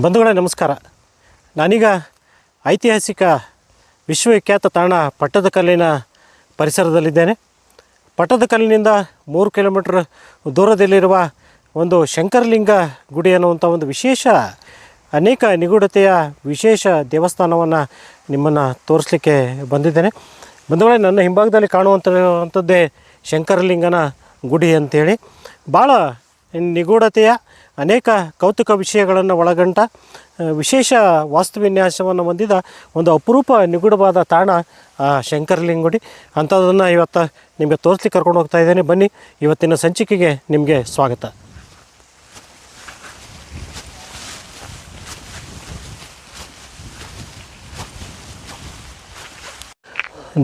ಬಂಧುಗಳೇ, ನಮಸ್ಕಾರ. ನಾನೀಗ ಐತಿಹಾಸಿಕ ವಿಶ್ವವಿಖ್ಯಾತ ತಾಣ ಪಟ್ಟದಕಲ್ಲಿನ ಪರಿಸರದಲ್ಲಿದ್ದೇನೆ. ಪಟ್ಟದಕಲ್ಲಿನಿಂದ ಮೂರು ಕಿಲೋಮೀಟ್ರ್ ದೂರದಲ್ಲಿರುವ ಒಂದು ಶಂಕರಲಿಂಗ ಗುಡಿ ಅನ್ನುವಂಥ ಒಂದು ವಿಶೇಷ, ಅನೇಕ ನಿಗೂಢತೆಯ ವಿಶೇಷ ದೇವಸ್ಥಾನವನ್ನು ನಿಮ್ಮನ್ನು ತೋರಿಸ್ಲಿಕ್ಕೆ ಬಂದಿದ್ದೇನೆ. ಬಂಧುಗಳೇ, ನನ್ನ ಹಿಂಭಾಗದಲ್ಲಿ ಕಾಣುವಂಥದ್ದೇ ಶಂಕರಲಿಂಗನ ಗುಡಿ ಅಂತೇಳಿ. ಭಾಳ ನಿಗೂಢತೆಯ ಅನೇಕ ಕೌತುಕ ವಿಷಯಗಳನ್ನು ಒಳಗೊಂಡ ವಿಶೇಷ ವಾಸ್ತುವಿನ್ಯಾಸವನ್ನು ಹೊಂದಿದ ಒಂದು ಅಪರೂಪ ನಿಗೂಢವಾದ ತಾಣ, ಆ ಶಂಕರಲಿಂಗ ಗುಡಿ ಅಂಥದ್ದನ್ನು ಇವತ್ತು ನಿಮಗೆ ತೋರಿಸ್ಲಿಕ್ಕೆ ಕರ್ಕೊಂಡು ಹೋಗ್ತಾ ಇದ್ದೇನೆ. ಬನ್ನಿ, ಇವತ್ತಿನ ಸಂಚಿಕೆಗೆ ನಿಮಗೆ ಸ್ವಾಗತ.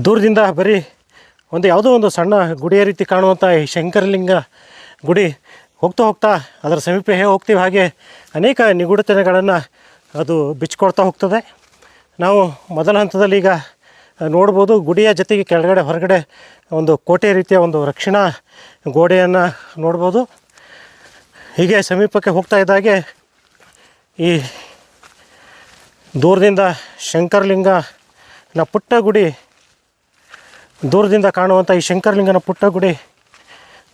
ದೂರದಿಂದ ಬರೀ ಒಂದು ಯಾವುದೋ ಒಂದು ಸಣ್ಣ ಗುಡಿಯ ರೀತಿ ಕಾಣುವಂಥ ಈ ಶಂಕರಲಿಂಗ ಗುಡಿ ಹೋಗ್ತಾ ಹೋಗ್ತಾ ಅದರ ಸಮೀಪ ಹೇಗೆ ಹೋಗ್ತೀವಿ. ಹಾಗೆ ಅನೇಕ ನಿಗೂಢತೆಗಳನ್ನು ಅದು ಬಿಚ್ಚಿಕೊಡ್ತಾ ಹೋಗ್ತದೆ. ನಾವು ಮೊದಲ ಹಂತದಲ್ಲಿ ಈಗ ನೋಡ್ಬೋದು ಗುಡಿಯ ಜೊತೆಗೆ ಕೆಳಗಡೆ ಹೊರಗಡೆ ಒಂದು ಕೋಟೆ ರೀತಿಯ ಒಂದು ರಕ್ಷಣಾ ಗೋಡೆಯನ್ನು ನೋಡ್ಬೋದು. ಹೀಗೆ ಸಮೀಪಕ್ಕೆ ಹೋಗ್ತಾ ಇದ್ದಾಗೆ ಈ ದೂರದಿಂದ ಶಂಕರಲಿಂಗನ ಪುಟ್ಟ ಗುಡಿ, ದೂರದಿಂದ ಕಾಣುವಂಥ ಈ ಶಂಕರಲಿಂಗನ ಪುಟ್ಟ ಗುಡಿ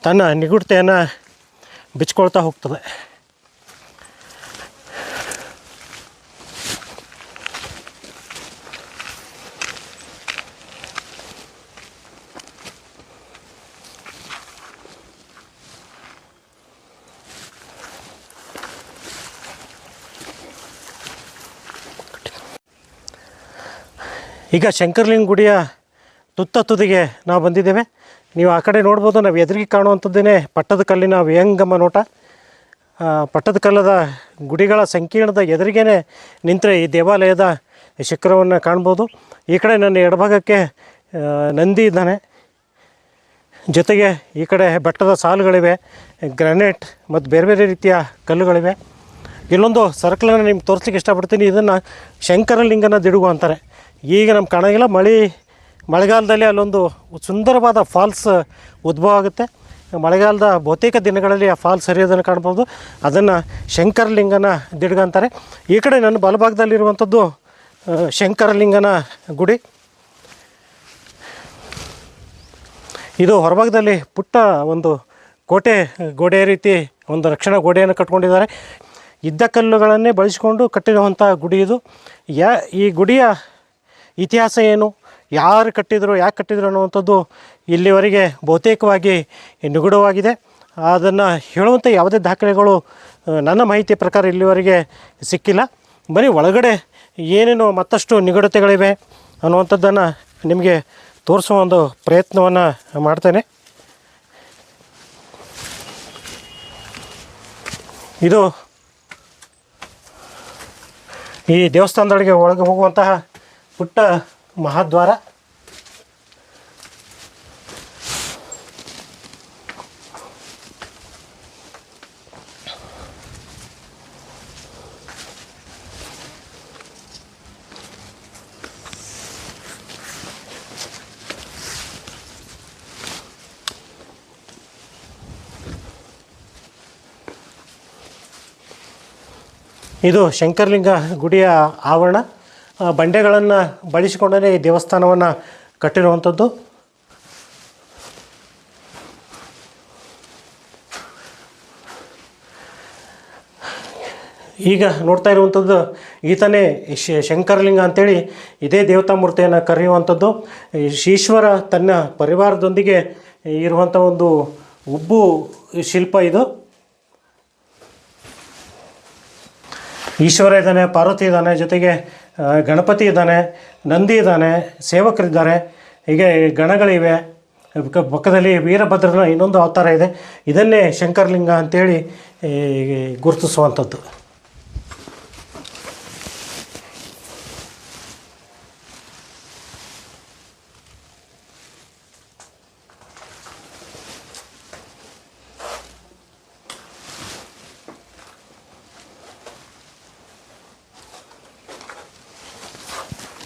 ತನ್ನ ನಿಗೂಢತೆಯನ್ನು ಬಿಚ್ಕೊಳ್ತಾ ಹೋಗ್ತದೆ ಈಗ ಶಂಕರಲಿಂಗ ಗುಡಿಯ ತುತ್ತ ತುದಿಗೆ ನಾವು ಬಂದಿದ್ದೇವೆ. ನೀವು ಆ ಕಡೆ ನೋಡ್ಬೋದು, ನಾವು ಎದುರಿಗೆ ಕಾಣುವಂಥದ್ದೇ ಪಟ್ಟದ ಕಲ್ಲಿನ ವ್ಯಂಗಮ ನೋಟ. ಪಟ್ಟದ ಕಲ್ಲದ ಗುಡಿಗಳ ಸಂಕೀರ್ಣದ ಎದುರಿಗೇ ನಿಂತರೆ ಈ ದೇವಾಲಯದ ಶಿಖರವನ್ನು ಕಾಣ್ಬೋದು. ಈ ಕಡೆ ನನ್ನ ಎಡಭಾಗಕ್ಕೆ ನಂದಿ ಇದ್ದಾನೆ. ಜೊತೆಗೆ ಈ ಕಡೆ ಬೆಟ್ಟದ ಸಾಲುಗಳಿವೆ, ಗ್ರಾನೈಟ್ ಮತ್ತು ಬೇರೆ ಬೇರೆ ರೀತಿಯ ಕಲ್ಲುಗಳಿವೆ. ಇಲ್ಲೊಂದು ಸರ್ಕಲನ್ನು ನಿಮ್ಗೆ ತೋರಿಸ್ಲಿಕ್ಕೆ ಇಷ್ಟಪಡ್ತೀನಿ, ಇದನ್ನು ಶಂಕರಲಿಂಗನ ದಿಡುಗು ಅಂತಾರೆ. ಈಗ ನಮ್ಗೆ ಕಾಣೋಂಗಿಲ್ಲ, ಮಳೆ ಮಳೆಗಾಲದಲ್ಲಿ ಅಲ್ಲೊಂದು ಸುಂದರವಾದ ಫಾಲ್ಸ್ ಉದ್ಭವ ಆಗುತ್ತೆ. ಮಳೆಗಾಲದ ಬಹುತೇಕ ದಿನಗಳಲ್ಲಿ ಆ ಫಾಲ್ಸ್ ಹರಿಯೋದನ್ನು ಕಾಣ್ಬೋದು ಅದನ್ನು ಶಂಕರಲಿಂಗನ ದಿಡ್ಗ ಅಂತಾರೆ. ಈ ಕಡೆ ನನ್ನ ಬಲಭಾಗದಲ್ಲಿರುವಂಥದ್ದು ಶಂಕರಲಿಂಗನ ಗುಡಿ. ಇದು ಹೊರಭಾಗದಲ್ಲಿ ಪುಟ್ಟ ಒಂದು ಕೋಟೆ, ಗೋಡೆ ರೀತಿ ಒಂದು ರಕ್ಷಣಾ ಗೋಡೆಯನ್ನು ಕಟ್ಕೊಂಡಿದ್ದಾರೆ. ಇದ್ದ ಕಲ್ಲುಗಳನ್ನೇ ಬಳಸಿಕೊಂಡು ಕಟ್ಟಿರುವಂಥ ಗುಡಿ ಇದು. ಯಾ, ಈ ಗುಡಿಯ ಇತಿಹಾಸ ಏನು? ಯಾರು ಕಟ್ಟಿದರು, ಯಾಕೆ ಕಟ್ಟಿದರು ಅನ್ನುವಂಥದ್ದು ಇಲ್ಲಿವರೆಗೆ ಬಹುತೇಕವಾಗಿ ನಿಗೂಢವಾಗಿದೆ. ಅದನ್ನು ಹೇಳುವಂಥ ಯಾವುದೇ ದಾಖಲೆಗಳು ನನ್ನ ಮಾಹಿತಿ ಪ್ರಕಾರ ಇಲ್ಲಿವರೆಗೆ ಸಿಕ್ಕಿಲ್ಲ. ಬರೀ ಒಳಗಡೆ ಏನೇನು ಮತ್ತಷ್ಟು ನಿಗೂಢತೆಗಳಿವೆ ಅನ್ನುವಂಥದ್ದನ್ನು ನಿಮಗೆ ತೋರಿಸುವ ಒಂದು ಪ್ರಯತ್ನವನ್ನು ಮಾಡ್ತೇನೆ. ಇದು ಈ ದೇವಸ್ಥಾನದೊಳಗೆ ಒಳಗೆ ಹೋಗುವಂತಹ ಪುಟ್ಟ ಮಹಾದ್ವಾರ. ಇದು ಶಂಕರಲಿಂಗ ಗುಡಿಯ ಆವರಣ. ಬಂಡೆಗಳನ್ನು ಬಳಸಿಕೊಂಡೇ ಈ ದೇವಸ್ಥಾನವನ್ನು ಕಟ್ಟಿರುವಂಥದ್ದು. ಈಗ ನೋಡ್ತಾ ಇರುವಂಥದ್ದು ಈತನೇ ಶಂಕರಲಿಂಗ ಅಂತೇಳಿ ಇದೇ ದೇವತಾ ಮೂರ್ತಿಯನ್ನು ಕರೆಯುವಂಥದ್ದು ಈಶ್ವರ ತನ್ನ ಪರಿವಾರದೊಂದಿಗೆ ಇರುವಂಥ ಒಂದು ಉಬ್ಬು ಶಿಲ್ಪ ಇದು. ಈಶ್ವರ ಇದ್ದಾನೆ, ಪಾರ್ವತಿ ಇದ್ದಾನೆ, ಜೊತೆಗೆ ಗಣಪತಿ ಇದ್ದಾನೆ, ನಂದಿ ಇದ್ದಾನೆ, ಸೇವಕರಿದ್ದಾರೆ. ಹೀಗೆ ಗಣಗಳಿವೆ. ಪಕ್ಕ- ಪಕ್ಕದಲ್ಲಿ ವೀರಭದ್ರನ ಇನ್ನೊಂದು ಅವತಾರ ಇದೆ. ಇದನ್ನೇ ಶಂಕರಲಿಂಗ ಅಂತೇಳಿ ಗುರುತಿಸುವಂಥದ್ದು.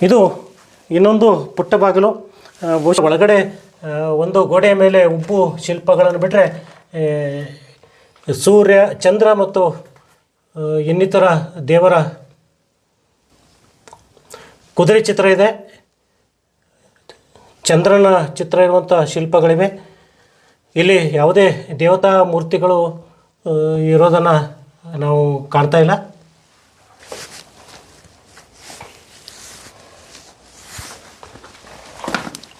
ಇದು ಇನ್ನೊಂದು ಪುಟ್ಟ ಬಾಗಿಲು. ಬಹುಶಃ ಒಳಗಡೆ ಒಂದು ಗೋಡೆಯ ಮೇಲೆ ಉಬ್ಬು ಶಿಲ್ಪಗಳನ್ನು ಬಿಟ್ಟರೆ ಸೂರ್ಯ, ಚಂದ್ರ ಮತ್ತು ಇನ್ನಿತರ ದೇವರ ಕುದುರೆ ಚಿತ್ರ ಇದೆ. ಚಂದ್ರನ ಚಿತ್ರ ಇರುವಂಥ ಶಿಲ್ಪಗಳಿವೆ. ಇಲ್ಲಿ ಯಾವುದೇ ದೇವತಾ ಮೂರ್ತಿಗಳು ಇರೋದನ್ನು ನಾವು ಕಾಣ್ತಾ ಇಲ್ಲ.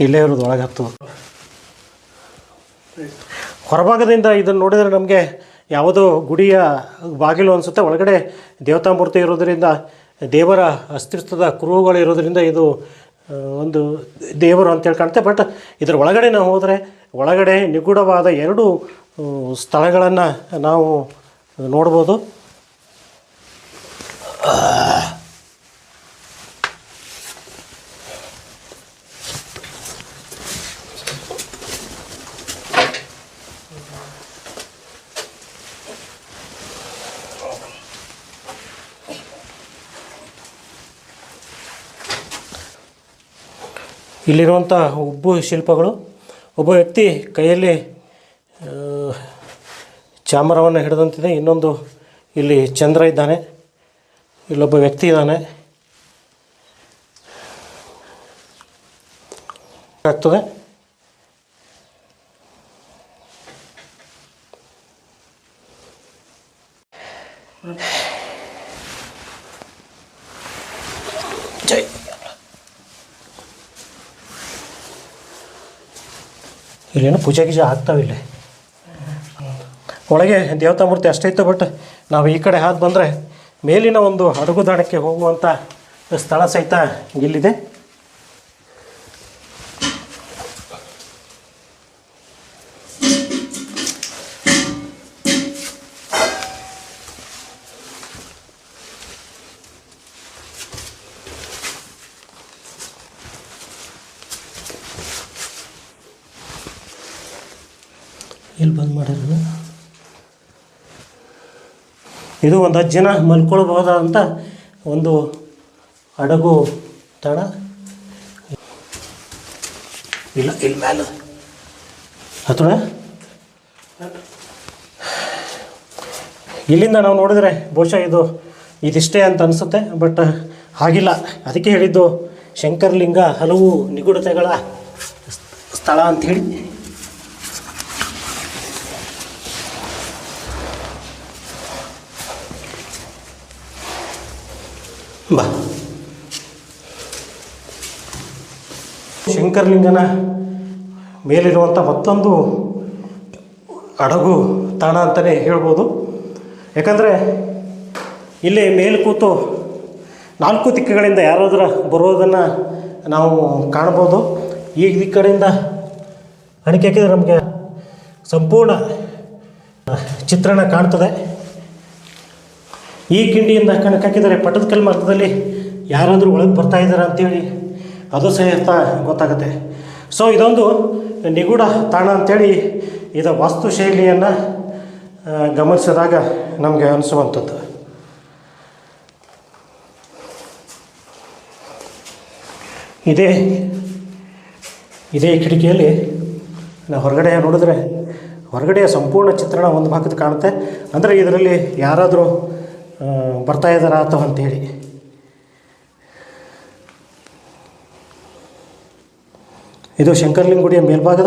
ಇಲ್ಲೇ ಇರೋದು, ಒಳಗೆ ಹತ್ತು. ಹೊರಭಾಗದಿಂದ ಇದನ್ನು ನೋಡಿದರೆ ನಮಗೆ ಯಾವುದೋ ಗುಡಿಯ ಬಾಗಿಲು ಅನಿಸುತ್ತೆ. ಒಳಗಡೆ ದೇವತಾ ಮೂರ್ತಿ ಇರೋದರಿಂದ, ದೇವರ ಅಸ್ತಿತ್ವದ ಕುರುಹುಗಳು ಇರೋದರಿಂದ ಇದು ಒಂದು ದೇವರು ಅಂತೇಳಿ ಕಾಣುತ್ತೆ. ಬಟ್ ಇದರ ಒಳಗಡೆ ನಾವು ಹೋದರೆ, ಒಳಗಡೆ ನಿಗೂಢವಾದ ಎರಡು ಸ್ಥಳಗಳನ್ನು ನಾವು ನೋಡ್ಬೋದು. ಇಲ್ಲಿರುವಂಥ ಉಬ್ಬು ಶಿಲ್ಪಗಳು, ಒಬ್ಬ ವ್ಯಕ್ತಿ ಕೈಯಲ್ಲಿ ಚಾಮರವನ್ನು ಹಿಡಿದಂತಿದೆ. ಇನ್ನೊಂದು ಇಲ್ಲಿ ಚಂದ್ರ ಇದ್ದಾನೆ. ಇಲ್ಲೊಬ್ಬ ವ್ಯಕ್ತಿ ಇದ್ದಾನೆ. ಆಗ್ತದೆ. ಇಲ್ಲೇನೋ ಪೂಜೆ ಗೀಜೆ ಆಗ್ತಾವಿಲ್ಲ ಒಳಗೆ ದೇವತಾ ಮೂರ್ತಿ ಅಷ್ಟೇ ಇತ್ತು ಬಟ್ ನಾವು ಈ ಕಡೆ ಹಾದು ಬಂದರೆ ಮೇಲಿನ ಒಂದು ಅಡುಗುದಾಣಕ್ಕೆ ಹೋಗುವಂಥ ಸ್ಥಳ ಸಹಿತ ಇಲ್ಲಿದೆ. ಇದು ಒಂದು ಹತ್ತು ಜನ ಮಲ್ಕೊಳ್ಬಹುದಾದಂಥ ಒಂದು ಹಡಗು ತಾಣ ಇಲ್ಲ ಇಲ್ಲಿ ಮ್ಯಾಲ ಹತ್ರ ಇಲ್ಲಿಂದ ನಾವು ನೋಡಿದರೆ ಬಹುಶಃ ಇದು ಇದಿಷ್ಟೇ ಅಂತ ಅನಿಸುತ್ತೆ, ಬಟ್ ಹಾಗಿಲ್ಲ. ಅದಕ್ಕೆ ಹೇಳಿದ್ದು ಶಂಕರಲಿಂಗ ಹಲವು ನಿಗೂಢತೆಗಳ ಸ್ಥಳ ಅಂಥೇಳಿ ಬಾ. ಶಂಕರಲಿಂಗನ ಮೇಲಿರುವಂಥ ಮತ್ತೊಂದು ಅಡಗು ತಾಣ ಅಂತಲೇ ಹೇಳ್ಬೋದು. ಯಾಕಂದರೆ ಇಲ್ಲಿ ಮೇಲೆ ಕೂತು ನಾಲ್ಕು ದಿಕ್ಕುಗಳಿಂದ ಯಾರಾದರೂ ಬರೋದನ್ನು ನಾವು ಕಾಣ್ಬೋದು. ಈ ದಿಕ್ಕಡೆಯಿಂದ ಅಣಿಕೆ ಹಾಕಿದರೆ ನಮಗೆ ಸಂಪೂರ್ಣ ಚಿತ್ರಣ ಕಾಣ್ತದೆ. ಈ ಕಿಂಡಿಯಿಂದ ಕಣಕ್ಕೆ ಹಾಕಿದರೆ ಪಟ್ಟದಕಲ್ಲು ಮಾರ್ಗದಲ್ಲಿ ಯಾರಾದರೂ ಒಳಗೆ ಬರ್ತಾ ಇದ್ದಾರೆ ಅಂತೇಳಿ ಅದು ಸಹಿತ ಗೊತ್ತಾಗುತ್ತೆ. ಸೊ ಇದೊಂದು ನಿಗೂಢ ತಾಣ ಅಂಥೇಳಿ ಇದರ ವಾಸ್ತುಶೈಲಿಯನ್ನು ಶೈಲಿಯನ್ನು ಗಮನಿಸಿದಾಗ ನಮಗೆ ಅನಿಸುವಂಥದ್ದು. ಇದೇ ಇದೇ ಕಿಟಕಿಯಲ್ಲಿ ನಾವು ಹೊರಗಡೆ ನೋಡಿದ್ರೆ ಹೊರಗಡೆಯ ಸಂಪೂರ್ಣ ಚಿತ್ರಣ ಒಂದು ಭಾಗದ ಕಾಣುತ್ತೆ. ಅಂದರೆ ಇದರಲ್ಲಿ ಯಾರಾದರೂ ಬರ್ತಾ ಇದ್ದಾರ ಅಥವಾ ಅಂತೇಳಿ. ಇದು ಶಂಕರಲಿಂಗುಡಿಯ ಮೇಲ್ಭಾಗದ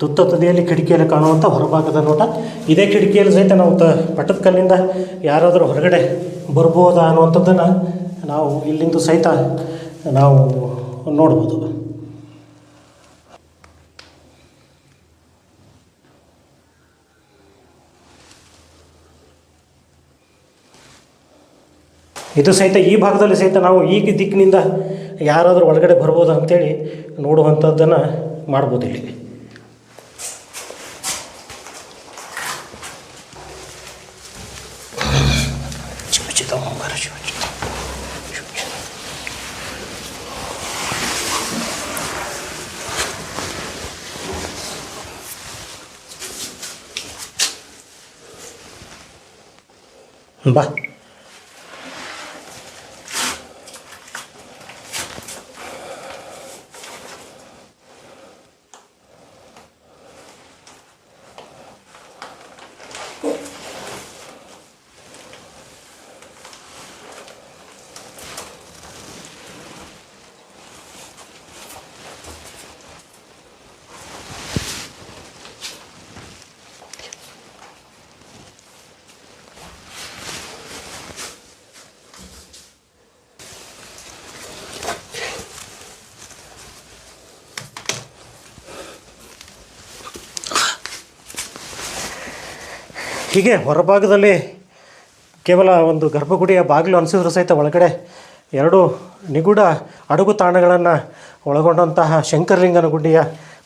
ತುತ್ತ ತುದಿಯಲ್ಲಿ ಕಿಟಕಿಯಲ್ಲಿ ಕಾಣುವಂಥ ಹೊರಭಾಗದ ನೋಟ. ಇದೇ ಕಿಟಕಿಯಲ್ಲಿ ಸಹಿತ ನಾವು ತ, ಪಟ್ಟದ ಕಲ್ಲಿಂದ ಯಾರಾದರೂ ಹೊರಗಡೆ ಬರ್ಬೋದಾ ಅನ್ನುವಂಥದ್ದನ್ನು ನಾವು ಇಲ್ಲಿಂದ ಸಹಿತ ನಾವು ನೋಡ್ಬೋದು. ಇದು ಸಹಿತ ಈ ಭಾಗದಲ್ಲಿ ಸಹಿತ ನಾವು ಈ ದಿಕ್ಕಿನಿಂದ ಯಾರಾದರೂ ಒಳಗಡೆ ಬರ್ಬೋದು ಅಂತೇಳಿ ನೋಡುವಂಥದ್ದನ್ನು ಮಾಡ್ಬೋದು ಇಲ್ಲಿ. ಬಾ ಹೀಗೆ ಹೊರಭಾಗದಲ್ಲಿ ಕೇವಲ ಒಂದು ಗರ್ಭಗುಡಿಯ ಬಾಗಿಲು ಅನಿಸಿದ್ರು ಸಹಿತ ಒಳಗಡೆ ಎರಡು ನಿಗೂಢ ಅಡುಗು ತಾಣಗಳನ್ನು ಒಳಗೊಂಡಂತಹ ಶಂಕರಲಿಂಗನ ಗುಡಿಯ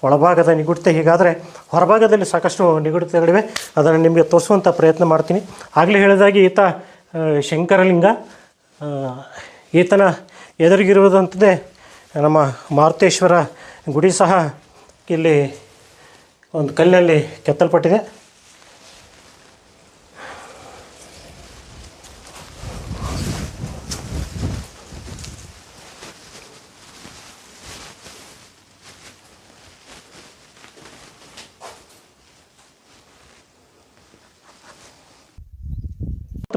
ಒಳಭಾಗದ ನಿಗೂಢತೆ ಹೀಗಾದರೆ ಹೊರಭಾಗದಲ್ಲಿ ಸಾಕಷ್ಟು ನಿಗೂಢತೆಗಳಿವೆ. ಅದನ್ನು ನಿಮಗೆ ತೋರಿಸುವಂಥ ಪ್ರಯತ್ನ ಮಾಡ್ತೀನಿ. ಆಗಲೇ ಹೇಳಿದಾಗೆ ಈತ ಶಂಕರಲಿಂಗ ಈತನ ಎದುರಿಗಿರುವುದಂತದೇ ನಮ್ಮ ಮಾರುತೇಶ್ವರ ಗುಡಿ ಸಹ ಇಲ್ಲಿ ಒಂದು ಕಲ್ಲಿನಲ್ಲಿ ಕೆತ್ತಲ್ಪಟ್ಟಿದೆ.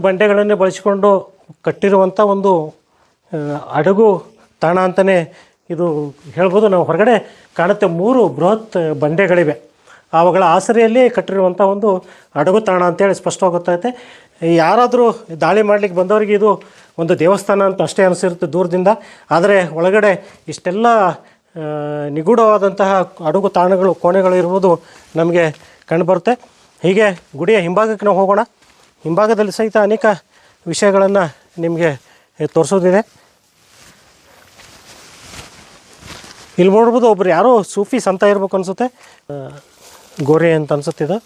ಬಂಡೆಗಳನ್ನೇ ಬಳಸಿಕೊಂಡು ಕಟ್ಟಿರುವಂಥ ಒಂದು ಅಡಗು ತಾಣ ಅಂತಲೇ ಇದು ಹೇಳ್ಬೋದು. ನಾವು ಹೊರಗಡೆ ಕಾಣುತ್ತೆ ಮೂರು ಬೃಹತ್ ಬಂಡೆಗಳಿವೆ. ಅವುಗಳ ಆಸರೆಯಲ್ಲಿ ಕಟ್ಟಿರುವಂಥ ಒಂದು ಅಡಗು ತಾಣ ಅಂತೇಳಿ ಸ್ಪಷ್ಟವಾಗಿ ಗೊತ್ತಾಗುತ್ತೆ ಯಾರಾದರೂ ದಾಳಿ ಮಾಡಲಿಕ್ಕೆ ಬಂದವರಿಗೆ ಇದು ಒಂದು ದೇವಸ್ಥಾನ ಅಂತ ಅಷ್ಟೇ ಅನಿಸಿರುತ್ತೆ ದೂರದಿಂದ. ಆದರೆ ಒಳಗಡೆ ಇಷ್ಟೆಲ್ಲ ನಿಗೂಢವಾದಂತಹ ಅಡುಗು ತಾಣಗಳು, ಕೋಣೆಗಳು ಇರುವುದು ನಮಗೆ ಕಂಡುಬರುತ್ತೆ ಹೀಗೆ ಗುಡಿಯ ಹಿಂಭಾಗಕ್ಕೆ ನಾವು ಹೋಗೋಣ. ಹಿಂಭಾಗದಲ್ಲಿ ಸಹಿತ ಅನೇಕ ವಿಷಯಗಳನ್ನು ನಿಮಗೆ ತೋರಿಸೋದಿದೆ. ಇಲ್ಲಿ ನೋಡ್ಬೋದು ಒಬ್ರು ಯಾರೋ ಸೂಫಿ ಸಂತ ಇರ್ಬೇಕು ಅನಿಸುತ್ತೆ. ಗೋರೆ ಅಂತ ಅನ್ಸುತ್ತೆ ಇದು.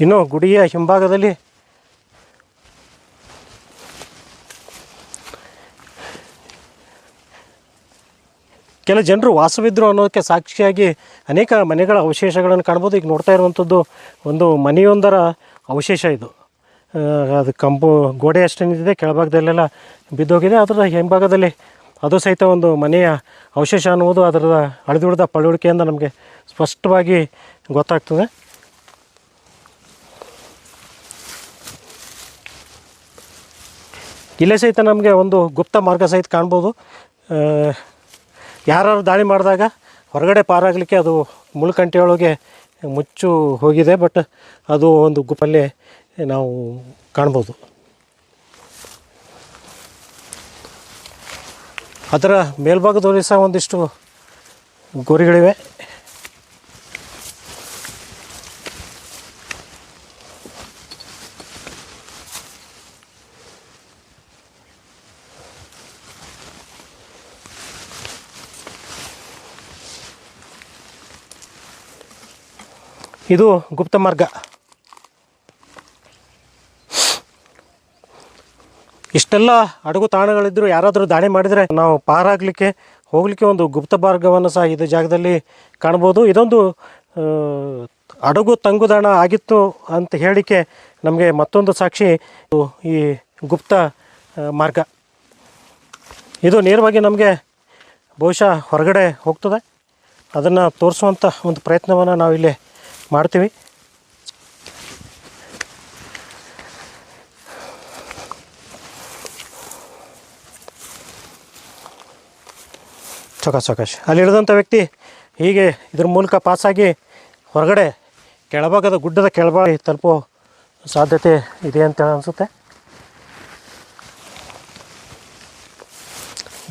ಇನ್ನು ಗುಡಿಯ ಹಿಂಭಾಗದಲ್ಲಿ ಕೆಲ ಜನರು ವಾಸವಿದ್ರು ಅನ್ನೋದಕ್ಕೆ ಸಾಕ್ಷಿಯಾಗಿ ಅನೇಕ ಮನೆಗಳ ಅವಶೇಷಗಳನ್ನು ಕಾಣ್ಬೋದು. ಈಗ ನೋಡ್ತಾ ಇರುವಂಥದ್ದು ಒಂದು ಮನೆಯೊಂದರ ಅವಶೇಷ ಇದು. ಅದು ಕಂಬು ಗೋಡೆ ಅಷ್ಟೇ ನಿಂತಿದೆ ಕೆಳಭಾಗದಲ್ಲೆಲ್ಲ ಬಿದ್ದೋಗಿದೆ. ಅದರ ಹಿಂಭಾಗದಲ್ಲಿ ಅದು ಸಹಿತ ಒಂದು ಮನೆಯ ಅವಶೇಷ ಅನ್ನುವುದು ಅದರ ಅಳಿದುಳಿದ ಪಳುವಳಿಕೆಯಿಂದ ನಮಗೆ ಸ್ಪಷ್ಟವಾಗಿ ಗೊತ್ತಾಗ್ತದೆ. ಇಲ್ಲೇ ಸಹಿತ ನಮಗೆ ಒಂದು ಗುಪ್ತ ಮಾರ್ಗ ಸಹಿತ ಕಾಣ್ಬೋದು. ಯಾರು ದಾಳಿ ಮಾಡಿದಾಗ ಹೊರಗಡೆ ಪಾರಾಗಲಿಕ್ಕೆ ಅದು ಮುಳ್ಕಂಟೆಯೊಳಗೆ ಮುಚ್ಚು ಹೋಗಿದೆ, ಬಟ್ ಅದು ಒಂದು ಗುಪ್ಪಲ್ಲಿ ನಾವು ಕಾಣ್ಬೋದು. ಅದರ ಮೇಲ್ಭಾಗದಲ್ಲಿ ಸಹ ಒಂದಿಷ್ಟು ಗೋರಿಗಳಿವೆ. ಇದು ಗುಪ್ತ ಮಾರ್ಗ. ಇಷ್ಟೆಲ್ಲ ಅಡಗು ತಾಣಗಳಿದ್ದರೂ ಯಾರಾದರೂ ದಾಳಿ ಮಾಡಿದರೆ ನಾವು ಪಾರಾಗಲಿಕ್ಕೆ, ಹೋಗಲಿಕ್ಕೆ ಒಂದು ಗುಪ್ತ ಮಾರ್ಗವನ್ನು ಸಹ ಇದು ಜಾಗದಲ್ಲಿ ಕಾಣ್ಬೋದು. ಇದೊಂದು ಅಡಗು ತಂಗುದಾಣ ಆಗಿತ್ತು ಅಂತ ಹೇಳಿಕೆ ನಮಗೆ ಮತ್ತೊಂದು ಸಾಕ್ಷಿ ಈ ಗುಪ್ತ ಮಾರ್ಗ. ಇದು ನೇರವಾಗಿ ನಮಗೆ ಬಹುಶಃ ಹೊರಗಡೆ ಹೋಗ್ತದೆ. ಅದನ್ನು ತೋರಿಸುವಂಥ ಒಂದು ಪ್ರಯತ್ನವನ್ನು ನಾವಿಲ್ಲಿ ಮಾಡ್ತೀವಿ. ಚೌಕಾಶ್ ಚೌಕಾಶ್ ಅಲ್ಲಿ ಇಳಿದಂಥ ವ್ಯಕ್ತಿ ಹೀಗೆ ಇದ್ರ ಮೂಲಕ ಪಾಸಾಗಿ ಹೊರಗಡೆ ಕೆಳಭಾಗದ ಗುಡ್ಡದ ಕೆಳಭಾಗ ತಲುಪೋ ಸಾಧ್ಯತೆ ಇದೆ ಅಂತ ಅನಿಸುತ್ತೆ.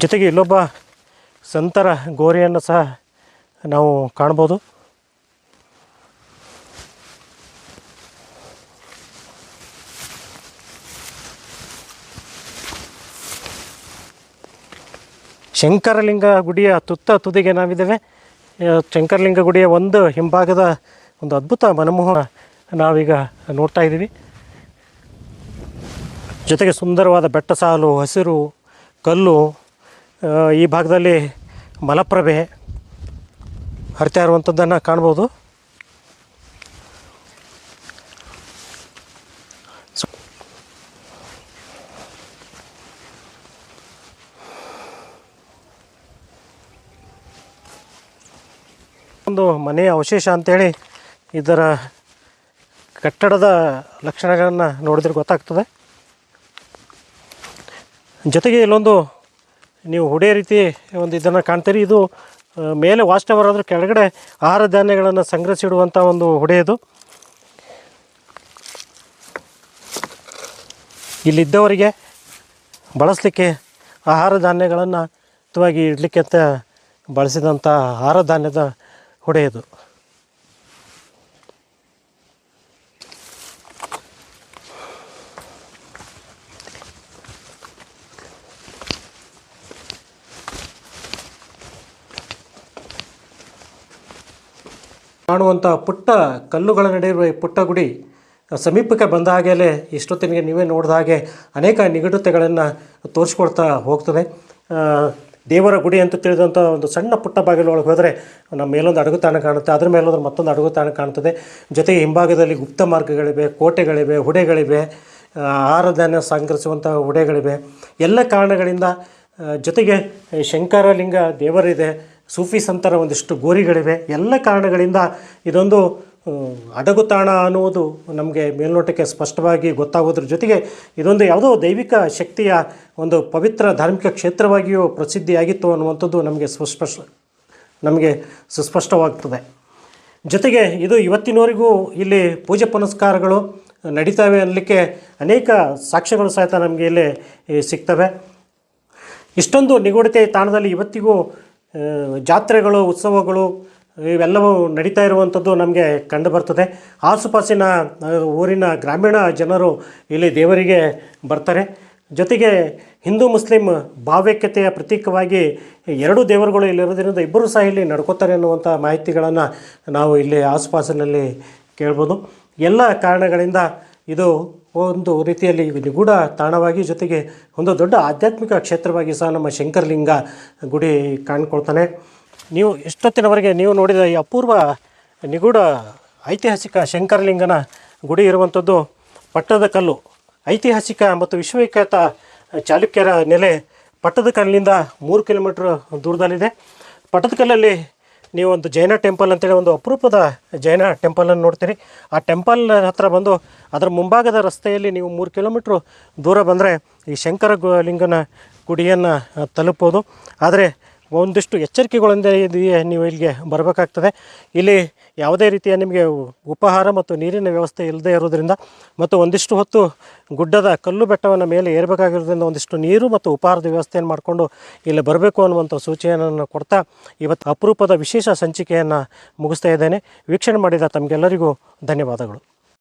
ಜೊತೆಗೆ ಇಲ್ಲೊಬ್ಬ ಸಂತರ ಗೋರಿಯನ್ನು ಸಹ ನಾವು ಕಾಣ್ಬೋದು. ಶಂಕರಲಿಂಗ ಗುಡಿಯ ತುತ್ತ ತುದಿಗೆ ನಾವಿದ್ದೇವೆ. ಶಂಕರಲಿಂಗ ಗುಡಿಯ ಒಂದು ಹಿಂಭಾಗದ ಒಂದು ಅದ್ಭುತ ಮನಮೋಹ ನಾವೀಗ ನೋಡ್ತಾ ಇದ್ದೀವಿ. ಜೊತೆಗೆ ಸುಂದರವಾದ ಬೆಟ್ಟ ಸಾಲು ಹಸಿರು, ಕಲ್ಲು ಈ ಭಾಗದಲ್ಲಿ ಮಲಪ್ರಭೆ ಹರಿತಾ ಇರುವಂಥದ್ದನ್ನು ಕಾಣ್ಬೋದು. ಒಂದು ಮನೆಯ ಅವಶೇಷ ಅಂತೇಳಿ ಇದರ ಕಟ್ಟಡದ ಲಕ್ಷಣಗಳನ್ನು ನೋಡಿದ್ರೆ ಗೊತ್ತಾಗ್ತದೆ. ಜೊತೆಗೆ ಇಲ್ಲೊಂದು ನೀವು ಹುಡೆ ರೀತಿ ಒಂದು ಇದನ್ನು ಕಾಣ್ತೀರಿ. ಇದು ಮೇಲೆ ವಾಚ್ ಟವರ್ ಆದರೂ ಕೆಳಗಡೆ ಆಹಾರ ಧಾನ್ಯಗಳನ್ನು ಸಂಗ್ರಹಿಸಿಡುವಂಥ ಒಂದು ಹುಡೆ ಇದು. ಇಲ್ಲಿದ್ದವರಿಗೆ ಬಳಸಲಿಕ್ಕೆ ಆಹಾರ ಧಾನ್ಯಗಳನ್ನು ಹಿತವಾಗಿ ಇಡಲಿಕ್ಕೆ ಅಂತ ಬಳಸಿದಂಥ ಆಹಾರ ಧಾನ್ಯದ ಹೊಡೆ ಇದು ಕಾಣುವಂಥ ಪುಟ್ಟ ಕಲ್ಲುಗಳ ನಡೆಯುವ ಈ ಪುಟ್ಟ ಗುಡಿ ಸಮೀಪಕ್ಕೆ ಬಂದ ಹಾಗೆಯೇ ಇಷ್ಟೊತ್ತಿನಿಗೆ ನೀವೇ ನೋಡಿದ ಹಾಗೆ ಅನೇಕ ನಿಗಡತೆಗಳನ್ನು ತೋರಿಸ್ಕೊಡ್ತಾ ಹೋಗ್ತದೆ. ದೇವರ ಗುಡಿ ಅಂತ ತಿಳಿದಂಥ ಒಂದು ಸಣ್ಣ ಪುಟ್ಟ ಬಾಗಿಲೊಳಗೆ ಹೋದರೆ ನಮ್ಮ ಮೇಲೊಂದು ಅಡಗುತಾಣ ಕಾಣುತ್ತೆ. ಅದ್ರ ಮೇಲೊಂದು ಮತ್ತೊಂದು ಅಡಗುತಾಣ ಕಾಣುತ್ತದೆ. ಜೊತೆಗೆ ಹಿಂಭಾಗದಲ್ಲಿ ಗುಪ್ತ ಮಾರ್ಗಗಳಿವೆ, ಕೋಟೆಗಳಿವೆ, ಹುಡೆಗಳಿವೆ ಆಹಾರಧಾನ್ಯ ಆಹಾರ ಧಾನ್ಯ ಸಂಗ್ರಹಿಸುವಂಥ ಹುಡೆಗಳಿವೆ. ಎಲ್ಲ ಕಾರಣಗಳಿಂದ ಜೊತೆಗೆ ಶಂಕರಲಿಂಗ ದೇವರಿದೆ, ಸೂಫಿ ಸಂತರ ಒಂದಿಷ್ಟು ಗೋರಿಗಳಿವೆ. ಎಲ್ಲ ಕಾರಣಗಳಿಂದ ಇದೊಂದು ಅಡಗುತಾಣ ಅನ್ನುವುದು ನಮಗೆ ಮೇಲ್ನೋಟಕ್ಕೆ ಸ್ಪಷ್ಟವಾಗಿ ಗೊತ್ತಾಗೋದ್ರ ಜೊತೆಗೆ ಇದೊಂದು ಯಾವುದೋ ದೈವಿಕ ಶಕ್ತಿಯ ಒಂದು ಪವಿತ್ರ ಧಾರ್ಮಿಕ ಕ್ಷೇತ್ರವಾಗಿಯೂ ಪ್ರಸಿದ್ಧಿಯಾಗಿತ್ತು ಅನ್ನುವಂಥದ್ದು ನಮಗೆ ಸುಸ್ಪಷ್ಟ, ನಮಗೆ ಸುಸ್ಪಷ್ಟವಾಗ್ತದೆ. ಜೊತೆಗೆ ಇದು ಇವತ್ತಿನವರೆಗೂ ಇಲ್ಲಿ ಪೂಜೆ ಪುನಸ್ಕಾರಗಳು ನಡೀತವೆ ಅನ್ನಲಿಕ್ಕೆ ಅನೇಕ ಸಾಕ್ಷ್ಯಗಳು ಸಹಿತ ನಮಗೆ ಇಲ್ಲಿ ಸಿಗ್ತವೆ. ಇಷ್ಟೊಂದು ನಿಗೂಢತೆ ತಾಣದಲ್ಲಿ ಇವತ್ತಿಗೂ ಜಾತ್ರೆಗಳು, ಉತ್ಸವಗಳು ಇವೆಲ್ಲವೂ ನಡೀತಾ ಇರುವಂಥದ್ದು ನಮಗೆ ಕಂಡು ಬರ್ತದೆ. ಆಸುಪಾಸಿನ ಊರಿನ ಗ್ರಾಮೀಣ ಜನರು ಇಲ್ಲಿ ದೇವರಿಗೆ ಬರ್ತಾರೆ. ಜೊತೆಗೆ ಹಿಂದೂ ಮುಸ್ಲಿಂ ಭಾವೈಕ್ಯತೆಯ ಪ್ರತೀಕವಾಗಿ ಎರಡು ದೇವರುಗಳು ಇಲ್ಲಿರೋದ್ರಿಂದ ಇಬ್ಬರು ಸಹ ಇಲ್ಲಿ ನಡ್ಕೋತಾರೆ ಅನ್ನುವಂಥ ಮಾಹಿತಿಗಳನ್ನು ನಾವು ಇಲ್ಲಿ ಆಸುಪಾಸಿನಲ್ಲಿ ಕೇಳ್ಬೋದು. ಎಲ್ಲ ಕಾರಣಗಳಿಂದ ಇದು ಒಂದು ರೀತಿಯಲ್ಲಿ ನಿಗೂಢ ತಾಣವಾಗಿ ಜೊತೆಗೆ ಒಂದು ದೊಡ್ಡ ಆಧ್ಯಾತ್ಮಿಕ ಕ್ಷೇತ್ರವಾಗಿ ಸಹ ನಮ್ಮ ಶಂಕರಲಿಂಗ ಗುಡಿ ಕಾಣ್ಕೊಳ್ತಾನೆ. ನೀವು ಇಷ್ಟೊತ್ತಿನವರೆಗೆ ನೀವು ನೋಡಿದ ಈ ಅಪೂರ್ವ ನಿಗೂಢ ಐತಿಹಾಸಿಕ ಶಂಕರಲಿಂಗನ ಗುಡಿ ಇರುವಂಥದ್ದು ಪಟ್ಟದ ಕಲ್ಲು. ಐತಿಹಾಸಿಕ ಮತ್ತು ವಿಶ್ವವಿಖ್ಯಾತ ಚಾಲುಕ್ಯರ ನೆಲೆ ಪಟ್ಟದ ಕಲ್ಲಿನಿಂದ ಮೂರು ಕಿಲೋಮೀಟ್ರ್ ದೂರದಲ್ಲಿದೆ. ಪಟ್ಟದಕಲ್ಲಲ್ಲಿ ನೀವು ಒಂದು ಜೈನ ಟೆಂಪಲ್ ಅಂತೇಳಿ ಒಂದು ಅಪರೂಪದ ಜೈನ ಟೆಂಪಲನ್ನು ನೋಡ್ತೀರಿ. ಆ ಟೆಂಪಲ್ ಹತ್ರ ಬಂದು ಅದರ ಮುಂಭಾಗದ ರಸ್ತೆಯಲ್ಲಿ ನೀವು ಮೂರು ಕಿಲೋಮೀಟ್ರ್ ದೂರ ಬಂದರೆ ಈ ಶಂಕರ ಲಿಂಗನ ಗುಡಿಯನ್ನು ತಲುಪ್ಬೋದು ಆದರೆ ಒಂದಿಷ್ಟು ಎಚ್ಚರಿಕೆಗಳೊಂದಿಗೆ ನೀವು ಇಲ್ಲಿಗೆ ಬರಬೇಕಾಗ್ತದೆ. ಇಲ್ಲಿ ಯಾವುದೇ ರೀತಿಯ ನಿಮಗೆ ಉಪಹಾರ ಮತ್ತು ನೀರಿನ ವ್ಯವಸ್ಥೆ ಇಲ್ಲದೆ ಇರೋದರಿಂದ ಮತ್ತು ಒಂದಿಷ್ಟು ಹೊತ್ತು ಗುಡ್ಡದ ಕಲ್ಲು ಬೆಟ್ಟವನ್ನು ಮೇಲೆ ಏರಬೇಕಾಗಿರೋದ್ರಿಂದ ಒಂದಿಷ್ಟು ನೀರು ಮತ್ತು ಉಪಹಾರದ ವ್ಯವಸ್ಥೆಯನ್ನು ಮಾಡಿಕೊಂಡು ಇಲ್ಲಿ ಬರಬೇಕು ಅನ್ನುವಂಥ ಸೂಚನೆಯನ್ನು ಕೊಡ್ತಾ ಇವತ್ತು ಅಪರೂಪದ ವಿಶೇಷ ಸಂಚಿಕೆಯನ್ನು ಮುಗಿಸ್ತಾ ಇದ್ದೇನೆ. ವೀಕ್ಷಣೆ ಮಾಡಿದ ತಮಗೆಲ್ಲರಿಗೂ ಧನ್ಯವಾದಗಳು.